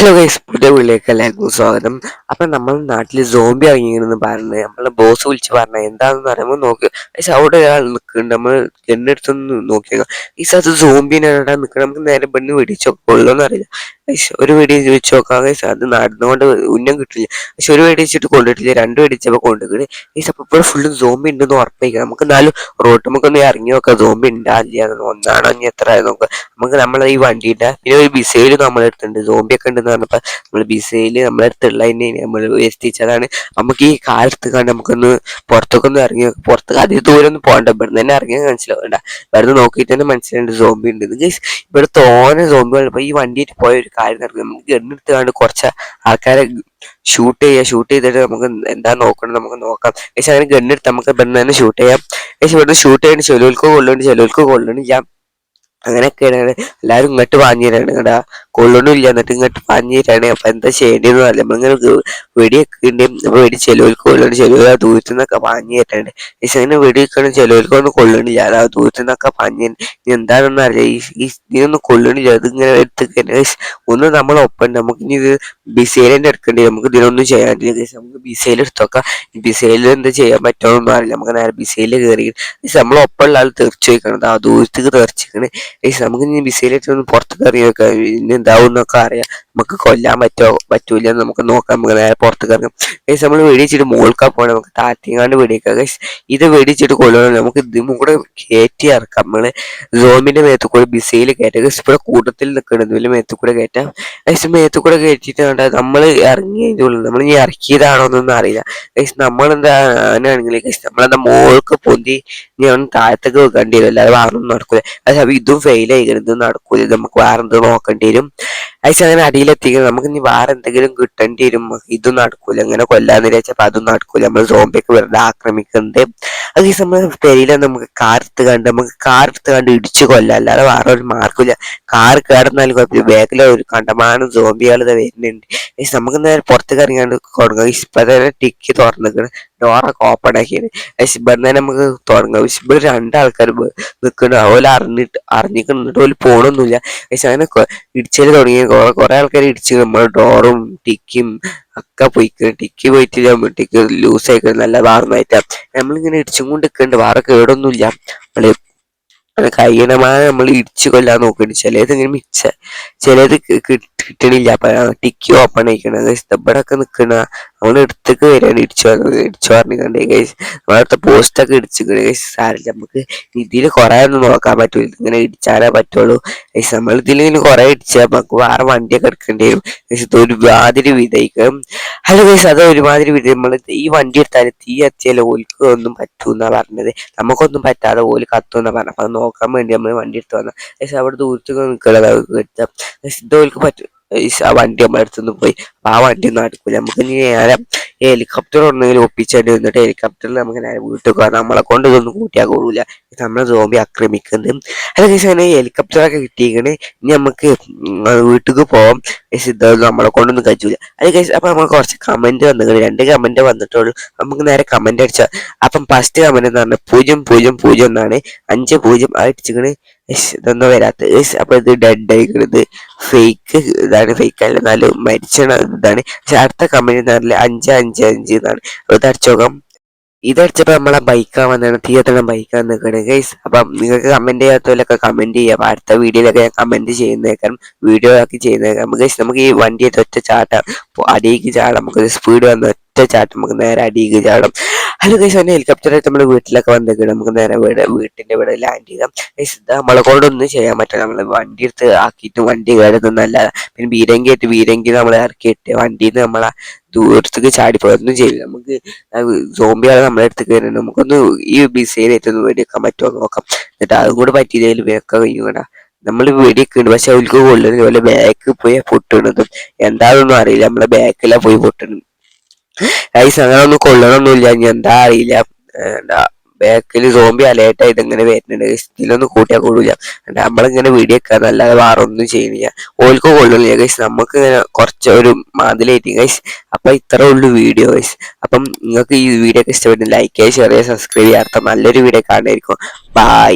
Hello guys പുതിയ വീട്ടിലേക്ക് എല്ലാവർക്കും സ്വാഗതം. അപ്പൊ നമ്മൾ നാട്ടിൽ സോംബി ഇറങ്ങിയിരുന്നു പറഞ്ഞ്. നമ്മളെ ബോസ് വിളിച്ച് പറഞ്ഞു എന്താണെന്ന് പറയുമ്പോൾ നോക്ക്. പക്ഷെ അവിടെ ഒരാൾ നിൽക്കുന്നുണ്ട്. നമ്മൾ എന്നെടുത്തൊന്ന് നോക്കിയേക്കാം. ഈ സ്ഥലത്ത് സോംബിനെ എവിടെ നിൽക്കണം നമുക്ക് നേരെ പെണ്ണ് വെടിച്ചോ കൊള്ളുമെന്ന് അറിയില്ല. പക്ഷെ ഒരു വെടി വെച്ച് നോക്കാം. ഗൈസ് അത് നടന്നുകൊണ്ട് ഉന്നം കിട്ടില്ല. പക്ഷെ ഒരു വെടി വെച്ചിട്ട് കൊണ്ടിട്ടില്ല. രണ്ട് വെടിച്ചപ്പോൾ കൊണ്ടുകിട്ട് ഈ അപ്പോൾ ഇപ്പോൾ ഫുള്ള് സോംബി ഉണ്ടെന്ന് ഉറപ്പിക്കാം നമുക്ക് എന്നാലും റോഡ് നമുക്കൊന്ന് ഇറങ്ങി നോക്കാം. സോംബി ഉണ്ടാവില്ല ഒന്നാണോ ഇനി എത്ര നോക്കാം. നമുക്ക് നമ്മളെ ഈ വണ്ടിയുടെ പിന്നെ ഒരു ബിസൈൽ നമ്മളെടുത്തുണ്ട് സോംബി ഒക്കെ ഉണ്ടെന്ന് പറഞ്ഞപ്പോൾ നമ്മൾ ബിസൈൽ നമ്മളെ അടുത്തുള്ളതിനെ നമ്മൾ എത്തിച്ചതാണ് നമുക്ക് ഈ കാലത്ത് കണ്ട് നമുക്കൊന്ന് പുറത്തേക്കൊന്ന് ഇറങ്ങി പുറത്ത് അധികം ദൂരം ഒന്നും പോകണ്ട ഇവിടെ തന്നെ ഇറങ്ങിയാൽ മനസ്സിലാവണ്ട. വെറുതെ നോക്കിയിട്ട് തന്നെ മനസ്സിലുണ്ട് സോംബി ഉണ്ട്. ഇവിടെ തോനെ സോംബികൾ ഇപ്പൊ ഈ വണ്ടിയിട്ട് പോയ ഒരു കാര്യം നടക്കും നമുക്ക് എണ്ണെടുത്ത് കണ്ട് കുറച്ച് ആൾക്കാരെ ഷൂട്ട് ചെയ്യുക ഷൂട്ട് ചെയ്തിട്ട് നമുക്ക് എന്താ നോക്കണം നമുക്ക് നോക്കാം. പക്ഷെ അങ്ങനെ ഗണ്ണെടുത്ത് നമുക്ക് ഇവിടെ തന്നെ ഷൂട്ട് ചെയ്യാം. പക്ഷെ ഇവിടെ ഷൂട്ട് ചെയ്യാൻ ചെലവർക്ക് കൊള്ളുന്നുണ്ട് ചെലവർക്ക് കൊള്ളുന്നില്ല അങ്ങനെയൊക്കെയാണ്. എല്ലാവരും ഇങ്ങോട്ട് പാഞ്ഞിരാണ് കേട്ടാ ഇല്ല. എന്നിട്ട് ഇങ്ങോട്ട് പാഞ്ഞിരാണ്. അപ്പൊ എന്താ ചെയ്യേണ്ടതെന്ന് അറിയില്ല. നമ്മളിങ്ങനെ വെടിയൊക്കെ ഉണ്ട് അപ്പൊ വെടി ചെലവർക്ക് കൊള്ളണം. ചെലവർ ആ ദൂരത്തു നിന്നൊക്കെ പാഞ്ഞു തരാണ്ട് പക്ഷെ അങ്ങനെ വെടി വെക്കണം ചെലവർക്കൊന്നും കൊള്ളണില്ല. അത് ആ ദൂരത്തു നിന്നൊക്കെ പാഞ്ഞ് ഇനി എന്താണെന്ന് അറിയില്ല. ഈ ഇതിനൊന്നും കൊള്ളണില്ല. അത് ഇങ്ങനെ എടുത്ത് ഒന്ന് നമ്മളൊപ്പം നമുക്ക് ഇനി ഇത് ബിസൈലിന്റെ എടുക്കേണ്ടി? നമുക്ക് ഇതിനൊന്നും ചെയ്യാൻ നമുക്ക് ബിസൈൽ എടുത്തോക്കാം. ബിസൈലിൽ എന്താ ചെയ്യാൻ പറ്റുമോ അറിയില്ല. നമുക്ക് നേരെ ബിസൈലിൽ കയറി നമ്മളൊപ്പമുള്ള ആൾ തെറിച്ചു വെക്കണം ആ ദൂരത്തേക്ക് തെറിച്ചിക്കണ് നമുക്ക് ഇനി ബിസൈലിട്ട് ഒന്ന് പുറത്തേക്ക് ഇറങ്ങി വെക്കാം ഇനി എന്താവും എന്നൊക്കെ അറിയാം. നമുക്ക് കൊല്ലാൻ പറ്റുമോ പറ്റൂല എന്ന് നമുക്ക് നോക്കാം നമുക്ക് നേരെ പുറത്തേക്ക് ഇറങ്ങാം. ഗൈസ് നമ്മൾ വെടിച്ചിട്ട് മുകൾക്കാൻ പോകണം നമുക്ക് താറ്റിങ്ങാണ്ട് വെടിക്കാം ഗൈസ് ഇത് വെടിച്ചിട്ട് കൊല്ലണം നമുക്ക് ഇതും കൂടെ കയറ്റി ഇറക്കാം. നമ്മൾ സോമിന്റെ മേത്ത് കൂടെ മിസൈൽ കയറ്റാം ഗൈസ് ഇവിടെ കൂട്ടത്തിൽ നിൽക്കണം ഇതിൽ മേത്ത് കൂടെ കയറ്റാം ഗൈസ് മേത്ത് കൂടെ കയറ്റിയിട്ട് വേണ്ട നമ്മൾ ഇറങ്ങിയതിന്റെ ഉള്ളിൽ നമ്മൾ ഇനി ഇറക്കിയതാണോ എന്നൊന്നും അറിയില്ല. ഗൈസ് നമ്മളെന്താ ആണെങ്കിൽ ഗൈസ് നമ്മളെന്താ മോൾക്ക് പൊന്തി അവൻ താഴത്തേക്ക് വെക്കേണ്ടി വരും. അല്ലാതെ വേറൊന്നും നടക്കൂല. അത് ഇതും ഫെയിൽ ആയിക്കണം. ഇതും നടക്കൂല. നമുക്ക് വേറെ എന്തോ നോക്കേണ്ടി വരും. അയച്ചാൽ അങ്ങനെ അടിയിലെത്തിക്കണം. നമുക്ക് ഇനി വേറെ എന്തെങ്കിലും കിട്ടേണ്ടി വരും. ഇതും നടക്കൂല. ഇങ്ങനെ കൊല്ലാന്ന് വിചാരിച്ചപ്പോ അതും നടക്കൂല. നമ്മൾ സോംബിയൊക്കെ വെറുതെ ആക്രമിക്കുന്നുണ്ട് അത് ഈ സമയം പെരിയില നമുക്ക് കാർ കണ്ട് നമുക്ക് കാർ എടുത്ത് കണ്ട് ഇടിച്ചു കൊല്ലാം. അല്ലാതെ വേറെ ഒരു മാർക്കില്ല കാർ കേടന്നാലും കുഴപ്പമില്ല. ബാക്കിലെ ഒരു കണ്ടമാനം സോംബികൾ വരുന്നുണ്ട്. നമുക്ക് നേരെ പുറത്തേക്ക് ഇറങ്ങാണ്ട് തുടങ്ങാം. ഇപ്പൊ തന്നെ ടിക്ക് തുറന്നിക്കണം. ഡോറൊക്കെ ഓപ്പൺ ആക്കിയത് തന്നെ നമുക്ക് തുടങ്ങാം. ഇവിടെ രണ്ടാൾക്കാർ നിൽക്കണം അതുപോലെ അറിഞ്ഞിട്ട് അറിഞ്ഞിട്ട് പോലും പോണൊന്നുമില്ല. പക്ഷെ അങ്ങനെ ഇടിച്ചൽ തുടങ്ങി. കുറെ കുറെ ആൾക്കാർ ഇടിച്ച് നമ്മുടെ ഡോറും ടിക്കും ഒക്കെ പോയിക്കണം ടിക്ക് പോയിട്ട് ടിക്ക് ലൂസ് ആയിക്കണം നല്ല വാർന്നായിട്ടാ. നമ്മളിങ്ങനെ ഇടിച്ചും കൊണ്ട് നിൽക്കുന്നുണ്ട് വേറെ കേടൊന്നുമില്ല. നമ്മൾ കഴിയണമായ നമ്മൾ ഇടിച്ചു കൊല്ലാൻ നോക്കുന്നുണ്ട് ചിലത് ഇങ്ങനെ മിച്ച ചിലത് കിട്ടണില്ല അപ്പൊ ടിക്കി ഓപ്പൺ ആയിക്കണത് ഒക്കെ നിക്കണ. അവൻ എടുത്തേക്ക് വരികയാണ് ഇടിച്ചു ഇടിച്ചു പറഞ്ഞിട്ടുണ്ട് ഗൈസ് നമ്മളടുത്ത പോസ്റ്റൊക്കെ ഇടിച്ചിക്കണേ ഗൈസ് സാരില്ല നമുക്ക് ഇതിൽ കുറെ ഒന്നും നോക്കാൻ പറ്റൂല ഇങ്ങനെ ഇടിച്ചാലേ പറ്റുള്ളൂ. ഗൈസ് നമ്മൾ ഇതിൽ ഇങ്ങനെ കുറെ ഇടിച്ചാൽ നമുക്ക് വേറെ വണ്ടിയൊക്കെ എടുക്കേണ്ടി വരും. ഗൈസ് ഇത് ഒരുമാതിരി വിതയ്ക്കും. ഹലോ ഗൈസ് അത് ഒരുമാതിരി വിധ നമ്മൾ ഈ വണ്ടി എടുത്താൽ തീ എത്തിയാൽ ഓൽക്ക് ഒന്നും പറ്റൂന്നാ പറഞ്ഞത്. നമുക്കൊന്നും പറ്റാതെ ഓൽ കത്തുമെന്നാ പറഞ്ഞത്. അപ്പൊ നോക്കാൻ വേണ്ടി നമ്മൾ വണ്ടി എടുത്ത് വന്ന. ഗൈസ് അവിടെ ദൂരത്തേക്ക് നിൽക്കണത് ഇത് ഓൽക്ക് പറ്റും ആ വണ്ടി നമ്മുടെ അടുത്തുനിന്ന് പോയി. ആ വണ്ടി ഒന്നും അടുക്കൂല. നമുക്ക് ഇനി നേരെ ഹെലികോപ്റ്റർ ഒന്നെങ്കിലും ഒപ്പിച്ചേണ്ടി വന്നിട്ട് ഹെലികോപ്റ്ററിൽ നമുക്ക് നേരെ വീട്ടിൽ പോകാം. നമ്മളെ കൊണ്ട് ഇതൊന്നും കൂട്ടിയാൽ കൊള്ളൂല. നമ്മളെ സോംബി ആക്രമിക്കുന്നത് അത് അങ്ങനെ ഹെലികോപ്റ്ററൊക്കെ കിട്ടിയിരിക്കണേ ഇനി നമുക്ക് വീട്ടിലേക്ക് പോവാം. ഇതൊന്നും നമ്മളെ കൊണ്ടൊന്നും കഴിച്ചില്ല അത് അപ്പം നമ്മൾ കുറച്ച് കമന്റ് വന്നിട്ടുണ്ട്. രണ്ട് കമന്റ് വന്നിട്ടുള്ളൂ. നമുക്ക് നേരെ കമന്റ് അടിച്ചാൽ അപ്പം ഫസ്റ്റ് കമന്റ് എന്ന് പറഞ്ഞാൽ പൂജ്യം പൂജ്യം പൂജ്യം എന്നാണ്. അഞ്ച് പൂജ്യം അടിച്ചിക്കണ്. ഇതൊന്നും വരാത്ത. അപ്പൊ ഇത് ഡെഡ് ആയിക്കണത് ഫേക്ക് ഇതാണ് ഫേക്ക് അല്ല എന്നാലും മരിച്ച ഇതാണ്. പക്ഷെ അടുത്ത കമ്പനി നല്ല അഞ്ച് അഞ്ച് അഞ്ച് എന്നാണ്. അത് അടിച്ചോക്കാം ഇതടിച്ചപ്പോ നമ്മളെ ബൈക്കാ വന്നാണ്. തീയത്തണം ബൈക്കാ നിൽക്കണേ ഗൈസ് അപ്പം നിങ്ങൾക്ക് കമന്റ് ചെയ്യാത്തവരൊക്കെ കമന്റ് ചെയ്യാം. അടുത്ത വീഡിയോയിലൊക്കെ ഞാൻ കമന്റ് ചെയ്യുന്നേക്കാം. വീഡിയോ ആക്കി ചെയ്യുന്നേക്കാം. ഗൈസ് നമുക്ക് ഈ വണ്ടിയെ ഒറ്റ ചാട്ടാം. അടിയിക്ക് ചാടാം. നമുക്ക് സ്പീഡ് വന്ന് ചാട്ടം നമുക്ക് നേരെ അടിയിക്ക് ചാടും. ഹലോ ഗൈസ് തന്നെ ഹെലികോപ്റ്ററായിട്ട് നമ്മുടെ വീട്ടിലൊക്കെ വന്നിട്ട് നമുക്ക് നേരെ വീട് വീട്ടിന്റെ ഇവിടെ ലാൻഡ് ചെയ്യാം. ഗൈസ് നമ്മളെ കൊണ്ടൊന്നും ചെയ്യാൻ പറ്റില്ല. നമ്മൾ വണ്ടി എടുത്ത് ആക്കിയിട്ട് വണ്ടി കയറുന്നല്ല പിന്നെ ബീരങ്കി ആയിട്ട് ബീരങ്കി നമ്മൾ ഇറക്കിയിട്ട് വണ്ടിയിൽ നിന്ന് നമ്മളെ ദൂരത്തേക്ക് ചാടിപ്പോയി. ഒന്നും ചെയ്യില്ല. നമുക്ക് സോംബിയാണ് നമ്മളെ അടുത്തേക്ക് വരുന്നത് നമുക്കൊന്ന് ഈ ബിസൈനായിട്ടൊന്ന് വെടിവെക്കാൻ പറ്റുമോ നോക്കാം. എന്നിട്ട് അതും കൂടെ പറ്റിയതിൽ വെക്കാൻ കഴിയൂടാ നമ്മൾ വെടിയൊക്കെ ഉണ്ട്. പക്ഷെ അവർക്ക് കൊള്ളുന്നത് പോലെ ബാക്ക് പോയി പൊട്ടണതും എന്താണെന്നൊന്നും അറിയില്ല. നമ്മളെ ബാക്കിലാ പോയി പൊട്ടണത് ഗൈസ് അങ്ങനെ ഒന്നും കൊള്ളണമൊന്നുമില്ല ഇനി എന്താ അറിയില്ല. എന്താ ബാക്കിൽ സോംബി അലേർട്ടായിട്ട് ഇങ്ങനെ വരുന്നുണ്ട്. ഇതിലൊന്നും കൂട്ടിയാൽ കൊള്ളൂല. നമ്മളിങ്ങനെ വീടിയൊക്കെ അല്ലാതെ വേറെ ഒന്നും ചെയ്യുന്നില്ല. ഓൽക്ക് കൊള്ളില്ല ഗൈസ് നമുക്ക് ഇങ്ങനെ കുറച്ച് ഒരു മാതിലായിട്ട് ഗൈസ് അപ്പൊ ഇത്ര ഉള്ളു വീഡിയോ ഗൈസ് അപ്പം നിങ്ങൾക്ക് ഈ വീഡിയോ ഒക്കെ ഇഷ്ടപ്പെട്ടു ലൈക്ക് ചെയ്യുക ഷെയർ ചെയ്യുക സബ്സ്ക്രൈബ് ചെയ്യാത്ത നല്ലൊരു വീഡിയോ കാണുമായിരിക്കും ബൈ